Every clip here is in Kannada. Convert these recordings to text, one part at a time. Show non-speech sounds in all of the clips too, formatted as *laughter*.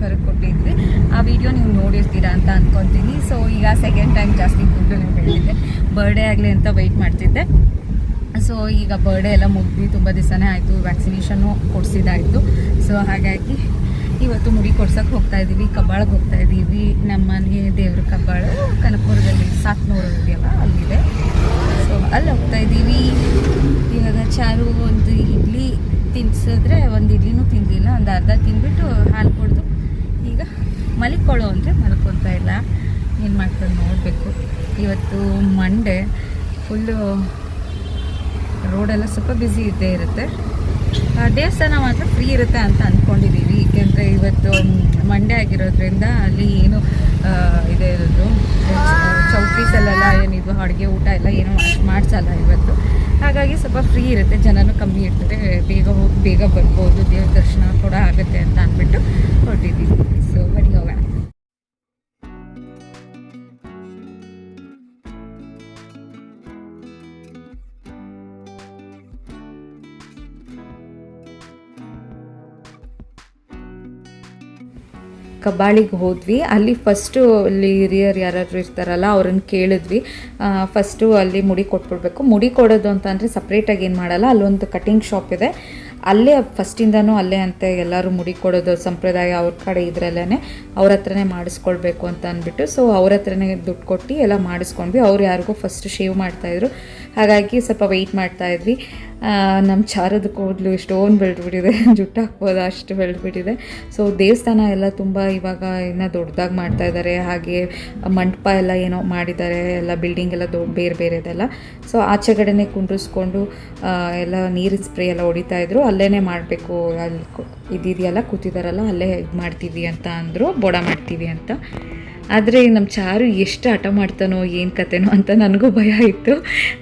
ಮಲ್ಲೇಶ್ವರಕ್ಕೆ ಕೊಟ್ಟಿದ್ವಿ. ಆ ವಿಡಿಯೋ ನೀವು ನೋಡಿರ್ತೀರಾ ಅಂತ ಅಂದ್ಕೊತೀನಿ ಸೊ ಈಗ ಸೆಕೆಂಡ್ ಟೈಮ್ ಜಾಸ್ತಿ ಫುಡ್ಡು ನೀವು ಹೇಳಿದ್ದೆ. ಬರ್ಡೇ ಆಗಲಿ ಅಂತ ವೆಯ್ಟ್ ಮಾಡ್ತಿದ್ದೆ. ಸೊ ಈಗ ಬರ್ಡೇ ಎಲ್ಲ ಮುಗಿದು ತುಂಬ ದಿವಸನೇ ಆಯಿತು. ವ್ಯಾಕ್ಸಿನೇಷನು ಕೊಡಿಸಿದಾಯಿತು ಸೊ ಹಾಗಾಗಿ ಇವತ್ತು ಮುಡಿ ಕೊಡ್ಸೋಕೆ ಹೋಗ್ತಾ ಇದ್ದೀವಿ ಕಬ್ಬಾಳಿಗೆ ಹೋಗ್ತಾ ಇದ್ದೀವಿ ನಮ್ಮ ಮನೆ ದೇವ್ರ ಕಬ್ಬಾಳು ಕನಕಪುರದಲ್ಲಿ ಸಾತ್ನೂರು ಇದೆಯಲ್ಲ, ಅಲ್ಲಿದೆ. ಸೊ ಅಲ್ಲಿ ಹೋಗ್ತಾ ಇದ್ದೀವಿ ಇವಾಗ ಚಾರು ಒಂದು ಇಡ್ಲಿ ತಿನ್ಸಿದ್ರೆ, ಒಂದು ಇಡ್ಲಿನೂ ತಿಂದಿಲ್ಲ ಒಂದು ಅರ್ಧ ತಿಂದ್ಬಿಟ್ಟು ಹಾಲು ಕುಡಿದು ಈಗ ಮಲಿಕೊಳ್ಳೋ ಅಂದರೆ ಮಲ್ಕೊತಾ ಇಲ್ಲ. ಏನು ಮಾಡ್ಕೊಂಡು ನೋಡಬೇಕು. ಇವತ್ತು ಮಂಡೇ ಫುಲ್ಲು ರೋಡೆಲ್ಲ ಸ್ವಲ್ಪ ಬ್ಯುಸಿ ಇದ್ದೇ ಇರುತ್ತೆ. ದೇವಸ್ಥಾನ ಮಾತ್ರ ಫ್ರೀ ಇರುತ್ತೆ ಅಂತ ಅಂದ್ಕೊಂಡಿದ್ದೀವಿ ಏಕೆಂದರೆ ಇವತ್ತು ಮಂಡೆ ಆಗಿರೋದ್ರಿಂದ ಅಲ್ಲಿ ಏನು ಇದೆ ಇರೋದು ಚೌಕೀಸಲ್ಲೆಲ್ಲ ಏನಿದು ಅಡುಗೆ ಊಟ ಎಲ್ಲ ಏನು ಮಾಡಿಸಲ್ಲ ಇವತ್ತು. ಹಾಗಾಗಿ ಸ್ವಲ್ಪ ಫ್ರೀ ಇರುತ್ತೆ, ಜನನೂ ಕಮ್ಮಿ ಇರ್ತದೆ, ಬೇಗ ಹೋಗಿ, ಬೇಗ ಬರ್ಬೋದು, ದೇವ್ರ ದರ್ಶನ ಕೂಡ ಆಗುತ್ತೆ ಅಂತ ಅಂದ್ಬಿಟ್ಟು ಹೊರಟಿದ್ದೀವಿ ಸೊ ಬಡಿ ಕಬ್ಬಾಳಿಗೆ ಹೋದ್ವಿ. ಅಲ್ಲಿ ಫಸ್ಟು ಅಲ್ಲಿ ಹಿರಿಯರು ಯಾರಾದರೂ ಇರ್ತಾರಲ್ಲ, ಅವ್ರನ್ನ ಕೇಳಿದ್ವಿ. ಫಸ್ಟು ಅಲ್ಲಿ ಮುಡಿ ಕೊಟ್ಬಿಡ್ಬೇಕು. ಮುಡಿ ಕೊಡೋದು ಅಂತ ಅಂದರೆ ಸಪ್ರೇಟಾಗಿ ಏನು ಮಾಡಲ್ಲ, ಅಲ್ಲೊಂದು ಕಟಿಂಗ್ ಶಾಪ್ ಇದೆ. ಅಲ್ಲೇ ಫಸ್ಟಿಂದನೂ ಅಲ್ಲೇ ಅಂತ ಎಲ್ಲರೂ ಮುಡಿ ಕೊಡೋದು, ಸಂಪ್ರದಾಯ ಅವ್ರ ಕಡೆ ಇದ್ರಲ್ಲೇ ಅವ್ರ ಹತ್ರನೇ ಮಾಡಿಸ್ಕೊಳ್ಬೇಕು ಅಂತ ಅಂದ್ಬಿಟ್ಟು. ಸೊ ಅವ್ರ ಹತ್ರನೇ ದುಡ್ಡು ಕೊಟ್ಟು ಎಲ್ಲ ಮಾಡಿಸ್ಕೊಂಡ್ವಿ. ಅವ್ರು ಯಾರಿಗೂ ಫಸ್ಟ್ ಶೇವ್ ಮಾಡ್ತಾಯಿದ್ರು ಹಾಗಾಗಿ ಸ್ವಲ್ಪ ವೆಯ್ಟ್ ಮಾಡ್ತಾಯಿದ್ವಿ ನಮ್ಮ ಚಾರದ ಕೂದಲು ಸ್ಟೋನ್ ಬೆಳೆದ್ಬಿಟ್ಟಿದೆ. *laughs* ಜುಟ್ಟು ಹಾಕ್ಬೋದು, ಅಷ್ಟು ಬೆಳೆದ್ಬಿಟ್ಟಿದೆ. ಸೊ ದೇವಸ್ಥಾನ ಎಲ್ಲ ತುಂಬ ಇವಾಗ ಇನ್ನು ದೊಡ್ಡದಾಗಿ ಮಾಡ್ತಾ ಇದ್ದಾರೆ ಹಾಗೆ ಮಂಟಪ ಎಲ್ಲ ಏನೋ ಮಾಡಿದ್ದಾರೆ. ಎಲ್ಲ ಬಿಲ್ಡಿಂಗ್ ಎಲ್ಲ ದೊಡ್ಡ ಬೇರೆ ಬೇರೆದೆಲ್ಲ ಸೊ ಆಚೆ ಕಡೆನೇ ಕುಂಡ್ರಿಸ್ಕೊಂಡು ಎಲ್ಲ ನೀರಿನ ಸ್ಪ್ರೇ ಎಲ್ಲ ಹೊಡಿತಾ ಇದ್ರು. ಅಲ್ಲೇ ಮಾಡಬೇಕು. ಅಲ್ಲಿ ಇದಿದೆಯಲ್ಲ, ಕೂತಿದಾರಲ್ಲ, ಅಲ್ಲೇ ಇದು ಮಾಡ್ತೀವಿ ಅಂತ ಅಂದರು. ಬೋಡ ಮಾಡ್ತೀವಿ ಅಂತ. ಆದರೆ ನಮ್ಮ ಚಾರು ಎಷ್ಟು ಹಠ ಮಾಡ್ತಾನೋ, ಏನು ಕತೆನೋ ಅಂತ ನನಗೂ ಭಯ ಇತ್ತು.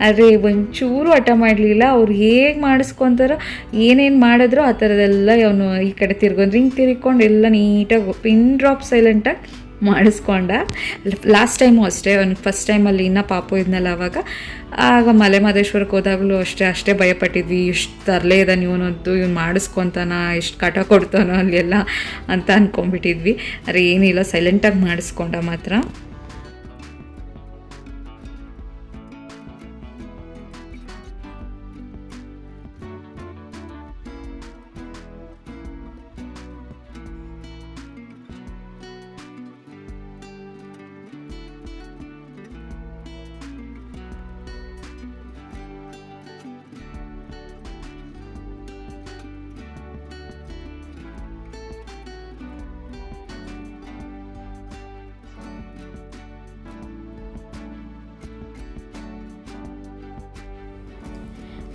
ಆದರೆ ಒಂಚೂರು ಹಠ ಮಾಡಲಿಲ್ಲ. ಅವ್ರು ಹೇಗೆ ಮಾಡಿಸ್ಕೊತಾರೋ, ಏನೇನು ಮಾಡಿದ್ರೋ ಆ ಥರದೆಲ್ಲ ಅವನು ಈ ಕಡೆ ತಿರ್ಗೊಂಡು ಹಿಂಗೆ ತಿರ್ಕೊಂಡು ಎಲ್ಲ ನೀಟಾಗಿ, ಪಿನ್ ಡ್ರಾಪ್ ಸೈಲೆಂಟಾಗಿ ಮಾಡಿಸ್ಕೊಂಡ. ಲಾಸ್ಟ್ ಟೈಮು ಅಷ್ಟೇ ಅವ್ನಿಗೆ ಫಸ್ಟ್ ಟೈಮಲ್ಲಿ ಇನ್ನೂ ಪಾಪು ಇದ್ನಲ್ಲ ಅವಾಗ. ಆಗ ಮಲೆ ಮಹದೇಶ್ವರಕ್ಕೆ ಹೋದಾಗಲೂ ಅಷ್ಟೇ ಅಷ್ಟೇ ಭಯಪಟ್ಟಿದ್ವಿ. ಇಷ್ಟು ತರಲೇ ಇದ್ದಾನೆ ಇವನೊಂದು ಇವ್ನು ಮಾಡಿಸ್ಕೊತಾನ ಎಷ್ಟು ಕಟ ಕೊಡ್ತಾನೋ ಅಲ್ಲೆಲ್ಲ ಅಂತ ಅಂದ್ಕೊಂಬಿಟ್ಟಿದ್ವಿ ಆದರೆ ಏನಿಲ್ಲ ಸೈಲೆಂಟಾಗಿ ಮಾಡಿಸ್ಕೊಂಡ ಮಾತ್ರ.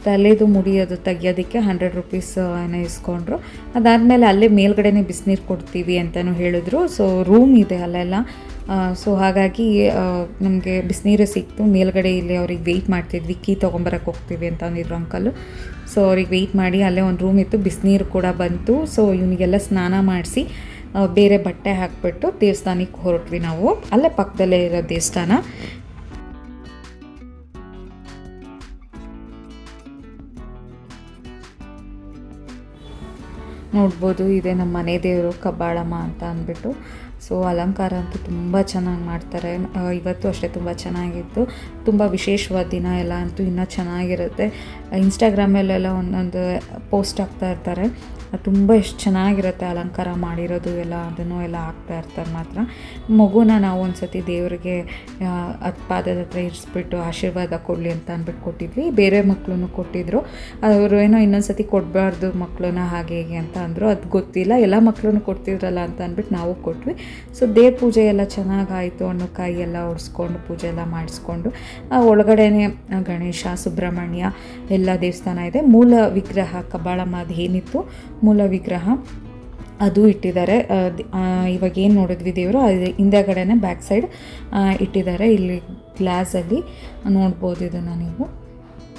ತಲೆದು ಮುಡಿ ಅದು ತೆಗಿಯೋದಕ್ಕೆ ಹಂಡ್ರೆಡ್ ರುಪೀಸ್ ಏನೋ ಇಸ್ಕೊಂಡ್ರು. ಅದಾದಮೇಲೆ ಅಲ್ಲೇ ಮೇಲ್ಗಡೆನೇ ಬಿಸಿನೀರು ಕೊಡ್ತೀವಿ ಅಂತಲೂ ಹೇಳಿದ್ರು. ಸೊ ರೂಮ್ ಇದೆ ಅಲ್ಲೆಲ್ಲ. ಸೊ ಹಾಗಾಗಿ ನಮಗೆ ಬಿಸಿನೀರು ಸಿಕ್ತು. ಮೇಲ್ಗಡೆ ಇಲ್ಲಿ ಅವ್ರಿಗೆ ವೆಯ್ಟ್ ಮಾಡ್ತಿದ್ವಿ. ಕೀ ತೊಗೊಂಬರಕ್ಕೆ ಹೋಗ್ತೀವಿ ಅಂತ ಅಂದಿದ್ರು ಅಂಕಲು ಸೊ ಅವ್ರಿಗೆ ವೆಯ್ಟ್ ಮಾಡಿ ಅಲ್ಲೇ ಒಂದು ರೂಮ್ ಇತ್ತು. ಬಿಸಿನೀರು ಕೂಡ ಬಂತು. ಸೊ ಇವನಿಗೆಲ್ಲ ಸ್ನಾನ ಮಾಡಿಸಿ ಬೇರೆ ಬಟ್ಟೆ ಹಾಕ್ಬಿಟ್ಟು ದೇವಸ್ಥಾನಕ್ಕೆ ಹೊರಟ್ವಿ ನಾವು. ಅಲ್ಲೇ ಪಕ್ಕದಲ್ಲೇ ಇರೋ ದೇವಸ್ಥಾನ. ನೋಡ್ಬೋದು, ಇದೆ ನಮ್ಮ ಮನೆ ದೇವರು ಕಬ್ಬಾಳಮ್ಮ ಅಂತ ಅಂದ್ಬಿಟ್ಟು. ಸೊ ಅಲಂಕಾರ ಅಂತೂ ತುಂಬ ಚೆನ್ನಾಗಿ ಮಾಡ್ತಾರೆ. ಇವತ್ತು ಅಷ್ಟೇ ತುಂಬ ಚೆನ್ನಾಗಿತ್ತು. ತುಂಬ ವಿಶೇಷವಾದ ದಿನ ಎಲ್ಲ ಅಂತೂ ಇನ್ನೂ ಚೆನ್ನಾಗಿರುತ್ತೆ. ಇನ್ಸ್ಟಾಗ್ರಾಮಲ್ಲೆಲ್ಲ ಒಂದೊಂದು ಪೋಸ್ಟ್ ಹಾಕ್ತಾ ಇರ್ತಾರೆ. ತುಂಬ ಎಷ್ಟು ಚೆನ್ನಾಗಿರುತ್ತೆ ಅಲಂಕಾರ ಮಾಡಿರೋದು ಎಲ್ಲ, ಅದನ್ನು ಎಲ್ಲ ಹಾಕ್ತಾ ಇರ್ತಾರೆ ಮಾತ್ರ. ಮಗುನ ನಾವು ಒಂದ್ಸತಿ ದೇವರಿಗೆ ಅದು ಪಾದದ ಹತ್ರ ಇರಿಸ್ಬಿಟ್ಟು ಆಶೀರ್ವಾದ ಕೊಡಲಿ ಅಂತ ಅಂದ್ಬಿಟ್ಟು ಕೊಟ್ಟಿದ್ವಿ. ಬೇರೆ ಮಕ್ಕಳನ್ನು ಕೊಟ್ಟಿದ್ರು. ಅವರು ಏನೋ ಇನ್ನೊಂದು ಸತಿ ಕೊಡಬಾರ್ದು ಮಕ್ಕಳನ್ನ ಹಾಗೆ ಹೇಗೆ ಅಂತ ಅಂದರು. ಅದು ಗೊತ್ತಿಲ್ಲ. ಎಲ್ಲ ಮಕ್ಕಳನ್ನು ಕೊಡ್ತಿದ್ರಲ್ಲ ಅಂತ ಅಂದ್ಬಿಟ್ಟು ನಾವು ಕೊಟ್ವಿ. ಸೊ ದೇವ್ರ ಪೂಜೆ ಎಲ್ಲ ಚೆನ್ನಾಗಾಯಿತು. ಹಣ್ಣು, ಕಾಯಿ ಎಲ್ಲ ಒಡಿಸ್ಕೊಂಡು ಪೂಜೆ ಎಲ್ಲ ಮಾಡಿಸ್ಕೊಂಡು ಒಳಗಡೆನೆ ಗಣೇಶ, ಸುಬ್ರಹ್ಮಣ್ಯ ಎಲ್ಲ ದೇವಸ್ಥಾನ ಇದೆ. ಮೂಲ ವಿಗ್ರಹ ಕಬಾಳಮ್ಮ ಅದು ಏನಿತ್ತು ಮೂಲ ವಿಗ್ರಹ ಅದು ಇಟ್ಟಿದ್ದಾರೆ. ಇವಾಗ ಏನು ನೋಡಿದ್ವಿ ದೇವರು ಅದು ಹಿಂದೆಗಡೆನೆ ಬ್ಯಾಕ್ ಸೈಡ್ ಇಟ್ಟಿದ್ದಾರೆ. ಇಲ್ಲಿ ಗ್ಲಾಸಲ್ಲಿ ನೋಡ್ಬೋದು ಇದನ್ನು ನೀವು.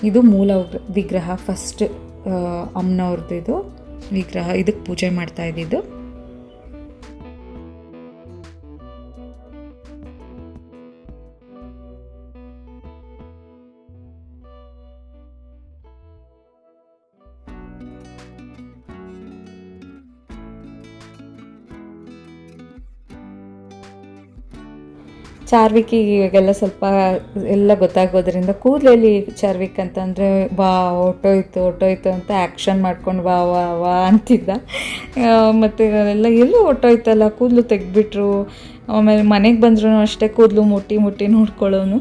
ಇದು ಮೂಲ ವಿಗ್ರಹ ಫಸ್ಟ್ ಅಮ್ಮನವ್ರದ್ದು ವಿಗ್ರಹ. ಇದಕ್ಕೆ ಪೂಜೆ ಮಾಡ್ತಾ ಇದ್ದಿದ್ದು. ಚಾರ್ವಿಕಿ ಇವಾಗೆಲ್ಲ ಸ್ವಲ್ಪ ಎಲ್ಲ ಗೊತ್ತಾಗೋದ್ರಿಂದ ಕೂದಲಲ್ಲಿ ಚಾರ್ವಿಕ್ ಅಂತಂದರೆ, ಬಾ ಹೊಟ್ಟೋಯ್ತು ಹೊಟ್ಟೋಯ್ತು ಅಂತ ಆ್ಯಕ್ಷನ್ ಮಾಡ್ಕೊಂಡು ಬಾ ವಾ ವಾ ಅಂತಿದ್ದ. ಮತ್ತು ಎಲ್ಲ, ಎಲ್ಲೂ ಹೊಟ್ಟೋಯ್ತಲ್ಲ ಕೂದಲು ತೆಗೆದ್ಬಿಟ್ರು, ಆಮೇಲೆ ಮನೆಗೆ ಬಂದ್ರೂ ಅಷ್ಟೇ ಕೂದಲು ಮುಟ್ಟಿ ಮುಟ್ಟಿ ನೋಡ್ಕೊಳ್ಳೋನು.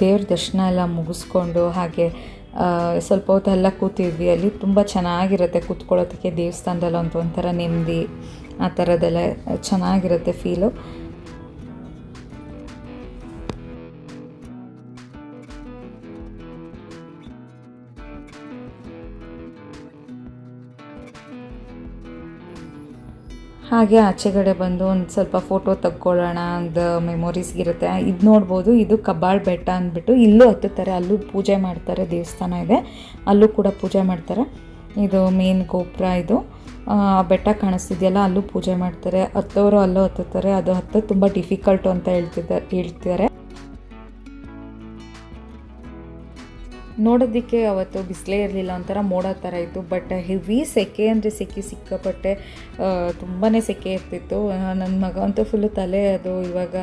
ದೇವ್ರ ದರ್ಶನ ಎಲ್ಲ ಮುಗಿಸ್ಕೊಂಡು ಹಾಗೆ ಸ್ವಲ್ಪ ಹೊತ್ತೆಲ್ಲ ಕೂತಿದ್ವಿ. ಅಲ್ಲಿ ತುಂಬ ಚೆನ್ನಾಗಿರುತ್ತೆ ಕೂತ್ಕೊಳ್ಳೋದಕ್ಕೆ ದೇವಸ್ಥಾನದಲ್ಲಿ ಒಂದು ಒಂಥರ ನೆಮ್ಮದಿ, ಆ ಥರದ್ದೆಲ್ಲ ಚೆನ್ನಾಗಿರುತ್ತೆ ಫೀಲು ಹಾಗೆ ಆಚೆಗಡೆ ಬಂದು ಒಂದು ಸ್ವಲ್ಪ ಫೋಟೋ ತಕ್ಕೊಳೋಣ ಅಂದ ಮೆಮೊರೀಸ್ ಇರುತ್ತೆ. ಇದು ನೋಡ್ಬೋದು, ಇದು ಕಬ್ಬಾಳ್ ಬೆಟ್ಟ ಅಂದ್ಬಿಟ್ಟು ಇಲ್ಲೂ ಹತ್ತುತ್ತಾರೆ, ಅಲ್ಲೂ ಪೂಜೆ ಮಾಡ್ತಾರೆ, ದೇವಸ್ಥಾನ ಇದೆ. ಅಲ್ಲೂ ಕೂಡ ಪೂಜೆ ಮಾಡ್ತಾರೆ. ಇದು ಮೇನ್ ಗೋಪುರ ಇದು. ಬೆಟ್ಟ ಕಾಣಿಸ್ತಿದೆಯಲ್ಲ, ಅಲ್ಲೂ ಪೂಜೆ ಮಾಡ್ತಾರೆ. ಹತ್ತೋರು ಅಲ್ಲೂ ಹತ್ತುತ್ತಾರೆ. ಅದು ಹತ್ತೋದು ತುಂಬ ಡಿಫಿಕಲ್ಟು ಅಂತ ಹೇಳ್ತಿದ್ದಾರೆ ಹೇಳ್ತಿದ್ದಾರೆ. ನೋಡೋದಕ್ಕೆ ಅವತ್ತು ಬಿಸಿಲೇ ಇರಲಿಲ್ಲ ಒಂಥರ ಮೋಡ ಥರ ಇತ್ತು ಬಟ್ ಹೆವಿ ಸೆಕೆ ಅಂದರೆ ಸೆಕೆ ಸಿಕ್ಕಾಪಟ್ಟೆ ತುಂಬಾ ಸೆಕೆ ಇರ್ತಿತ್ತು. ನನ್ನ ಮಗ ಅಂತೂ ಫುಲ್ಲು ತಲೆ ಅದು ಇವಾಗ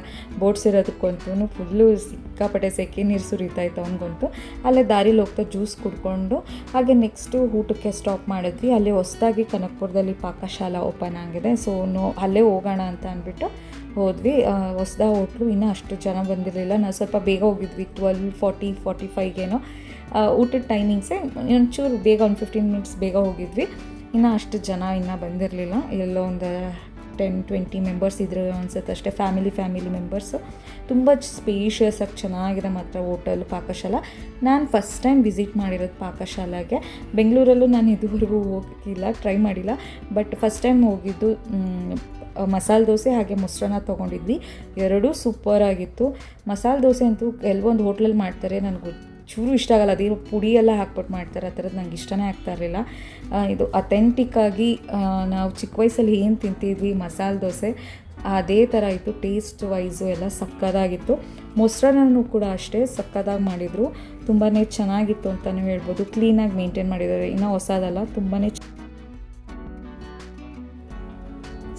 ಬೋಟ್ಸ್ ಇರೋದಕ್ಕಂತೂ ಫುಲ್ಲು ಸಿಕ್ಕಾಪಟ್ಟೆ ಸೆಕೆ ನೀರು ಸುರಿತಾ ಇತ್ತು ಅವನಿಗಂತೂ. ಅಲ್ಲೇ ದಾರಿಲಿ ಹೋಗ್ತಾ ಜ್ಯೂಸ್ ಕುಡ್ಕೊಂಡು, ಹಾಗೆ ನೆಕ್ಸ್ಟು ಊಟಕ್ಕೆ ಸ್ಟಾಪ್ ಮಾಡಿದ್ವಿ. ಅಲ್ಲಿ ಹೊಸದಾಗಿ ಕನಕಪುರದಲ್ಲಿ ಪಾಕಶಾಲಾ ಓಪನ್ ಆಗಿದೆ. ಸೊ ನೋ ಅಲ್ಲೇ ಹೋಗೋಣ ಅಂತ ಅಂದ್ಬಿಟ್ಟು ಹೋದ್ವಿ. ಹೊಸ್ದ ಹೋಟ್ಲು ಇನ್ನೂ ಅಷ್ಟು ಜನ ಬಂದಿರಲಿಲ್ಲ. ನಾವು ಸ್ವಲ್ಪ ಬೇಗ ಹೋಗಿದ್ವಿ. ಟ್ವೆಲ್ ಫಾರ್ಟಿ ಫಾರ್ಟಿ ಫೈವ್ಗೇನೋ ಊಟದ ಟೈಮಿಂಗ್ಸೇ ಒಂಚೂರು ಬೇಗ ಒಂದು ಫಿಫ್ಟೀನ್ ಮಿನಿಟ್ಸ್ ಬೇಗ ಹೋಗಿದ್ವಿ. ಇನ್ನು ಅಷ್ಟು ಜನ ಇನ್ನೂ ಬಂದಿರಲಿಲ್ಲ. ಎಲ್ಲೋ ಒಂದು ಟೆನ್ ಟ್ವೆಂಟಿ ಮೆಂಬರ್ಸ್ ಇದ್ರು ಅನ್ಸುತ್ತೆ ಅಷ್ಟೇ. ಫ್ಯಾಮಿಲಿ ಫ್ಯಾಮಿಲಿ ಮೆಂಬರ್ಸು ತುಂಬ ಸ್ಪೇಷಿಯಸ್ ಆಗಿ ಚೆನ್ನಾಗಿದೆ ಮಾತ್ರ ಹೋಟೆಲ್ ಪಾಕಶಾಲ. ನಾನು ಫಸ್ಟ್ ಟೈಮ್ ವಿಸಿಟ್ ಮಾಡಿರೋದು ಪಾಕಶಾಲೆಗೆ. ಬೆಂಗಳೂರಲ್ಲೂ ನಾನು ಇದುವರೆಗೂ ಹೋಗಿಲ್ಲ ಟ್ರೈ ಮಾಡಿಲ್ಲ. ಬಟ್ ಫಸ್ಟ್ ಟೈಮ್ ಹೋಗಿದ್ದು ಮಸಾಲೆ ದೋಸೆ ಹಾಗೆ ಮೊಸರನ್ನ ತೊಗೊಂಡಿದ್ವಿ. ಎರಡೂ ಸೂಪರ್ ಆಗಿತ್ತು. ಮಸಾಲೆ ದೋಸೆ ಅಂತೂ ಕೆಲವೊಂದು ಹೋಟ್ಲಲ್ಲಿ ಮಾಡ್ತಾರೆ. ನನಗೆ ಚೂರು ಇಷ್ಟ ಆಗಲ್ಲ. ಅದೇನು ಪುಡಿ ಎಲ್ಲ ಹಾಕ್ಬಿಟ್ಟು ಮಾಡ್ತಾರೆ. ಆ ಥರದ್ದು ನಂಗೆ ಇಷ್ಟನೇ ಆಗ್ತಾ ಇರಲಿಲ್ಲ. ಇದು ಅಥೆಂಟಿಕ್ಕಾಗಿ ನಾವು ಚಿಕ್ಕ ವಯಸ್ಸಲ್ಲಿ ಏನು ತಿಂತಿದ್ವಿ ಮಸಾಲೆ ದೋಸೆ, ಅದೇ ಥರ ಇತ್ತು. ಟೇಸ್ಟ್ ವೈಸು ಎಲ್ಲ ಸಕ್ಕದಾಗಿತ್ತು. ಮೊಸರನ್ನೂ ಕೂಡ ಅಷ್ಟೇ ಸಕ್ಕದಾಗಿ ಮಾಡಿದರು. ತುಂಬಾ ಚೆನ್ನಾಗಿತ್ತು ಅಂತಲೂ ಹೇಳ್ಬೋದು. ಕ್ಲೀನಾಗಿ ಮೇಂಟೈನ್ ಮಾಡಿದ್ದಾರೆ. ಇನ್ನೂ ಹೊಸದಲ್ಲ. ತುಂಬಾ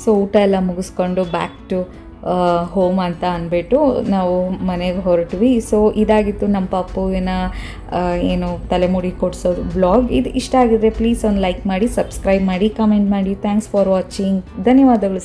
ಸೊ ಊಟ ಎಲ್ಲ ಮುಗಿಸ್ಕೊಂಡು ಬ್ಯಾಕ್ ಟು ಹೋಮ್ ಅಂತ ಅಂದ್ಬಿಟ್ಟು ನಾವು ಮನೆಗೆ ಹೊರಟ್ವಿ. ಸೊ ಇದಾಗಿತ್ತು ನಮ್ಮ ಪಪ್ಪುವಿನ ಏನು ತಲೆಮುಡಿ ಕೊಡಿಸೋದು ಬ್ಲಾಗ್ ಇದು ಇಷ್ಟ ಆಗಿದ್ರೆ ಪ್ಲೀಸ್ ಒಂದು ಲೈಕ್ ಮಾಡಿ ಸಬ್ಸ್ಕ್ರೈಬ್ ಮಾಡಿ ಕಮೆಂಟ್ ಮಾಡಿ. ಥ್ಯಾಂಕ್ಸ್ ಫಾರ್ ವಾಚಿಂಗ್ ಧನ್ಯವಾದಗಳು.